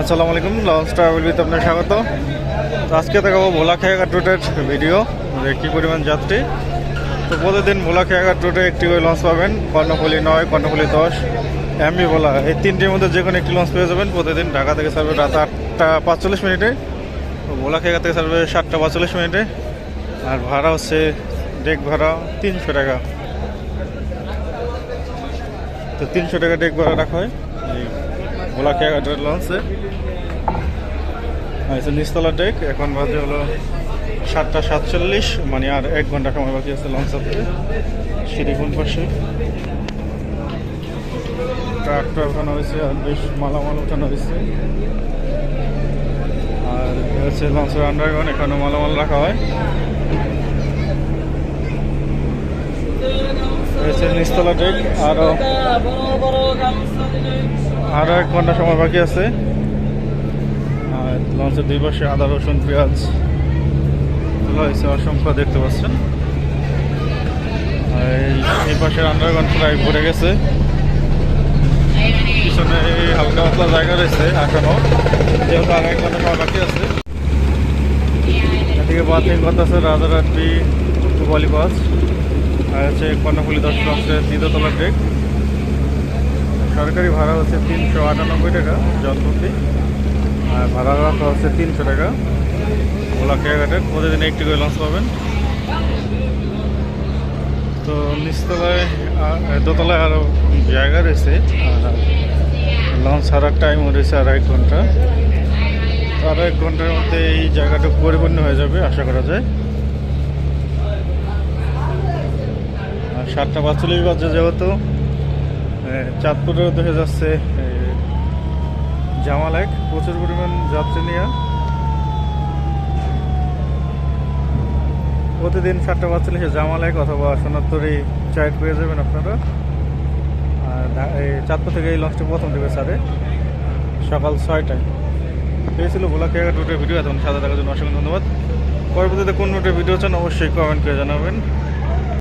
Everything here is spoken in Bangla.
আসসালামু আলাইকুম লঞ্চ ট্রাভেল উইথ আপনার স্বাগত তো আজকে দেখাবো ভোলা খেয়াঘাট রুটের ভিডিও, যে কী পরিমাণ যাত্রী। তো প্রতিদিন ভোলা খেয়াঘাট রুটে একটি করে লঞ্চ পাবেন, কর্ণফুলি নয়, কর্ণফুলি দশ এমবি ভোলা। এই তিনটির মধ্যে যে কোনো একটি লঞ্চ পেয়ে যাবেন, প্রতিদিন ঢাকা থেকে ছাড়বে রাত আটটা পাঁচচল্লিশ মিনিটে। তো ভোলা খেয়াঘাট থেকে ছাড়বে সাতটা পাঁচচল্লিশ মিনিটে। আর ভাড়া হচ্ছে, ডেক ভাড়া তিনশো টাকা। তো তিনশো টাকা ডেক ভাড়া রাখা হয়। ভোলা খেয়াঘাটের লঞ্চে আছে। নিস্তলা ডেক এখন বাজে হলো সাতটা সাতচল্লিশ মানে আর এক ঘণ্টা সময় বাকি আছে লঞ্চ আসতে সিঁড়ি কোন পাশে? ট্রাক্টর ওঠানো হয়েছে, আর বেশ মালামাল ওঠানো হয়েছে। আর হচ্ছে লঞ্চের আন্ডারগ্রাউন্ড এখানে মালামাল রাখা হয়। নিস্তলা ডেক আরও আরও এক ঘণ্টা সময় বাকি আছে। আর লঞ্চের দুই পাশে আদা, রসুন, পেঁয়াজ তোলা হয়েছে, অসংখ্য দেখতে পাচ্ছেন। আর এই- পাশের আন্ডারগ্রাউন্ড প্রায় ভরে গেছে। পিছনে হালকা পাতলা জায়গা রয়েছে এখনও। যেহেতু আর এক ঘণ্টা সময় বাকি আছে। এদিকে বাতিল কথা আছে, রাজারহাটি পুবালি বাস আর হচ্ছে কর্ণফুলি দশ লঞ্চের দ্বিতীয়তলা ডেক সরকারি ভাড়া হচ্ছে তিনশো আটানব্বই টাকা জনপ্রতি আর ভাড়া রাখা হচ্ছে তিনশো টাকা। ওলা খেয়াঘাটের প্রতিদিন একটি করে লঞ্চ পাবেন। তো নিচতলায় দোতলায় আরও জায়গা রয়েছে, আর লঞ্চ ছাড়ার টাইমও রয়েছে এক ঘণ্টা। তো এক ঘণ্টার মধ্যে এই জায়গাটা পরিপূর্ণ হয়ে যাবে, আশা করা যায়। সাতটা পাঁচচল্লিশ বাজে যেহেতু এ, চাঁদপুরেও দেখা যাচ্ছে এ, জামালেক প্রচুর পরিমাণ যাত্রী নিয়ে। প্রতিদিন সাতটা পাঁচচল্লিশে জামালেক অথবা সোনাত্তরি চাইট পেয়ে যাবেন আপনারা। আর এই চাঁদপুর থেকে এই লঞ্চটি প্রথম দেবে স্যারে সকাল ছয়টায়। পেয়েছিল ভোলা খেয়াঘাট রুটের ভিডিও এখন সাদা দেখার জন্য অসংখ্য ধন্যবাদ। পরবর্তীতে কোন রুটের ভিডিও চান অবশ্যই কমেন্ট করে জানাবেন।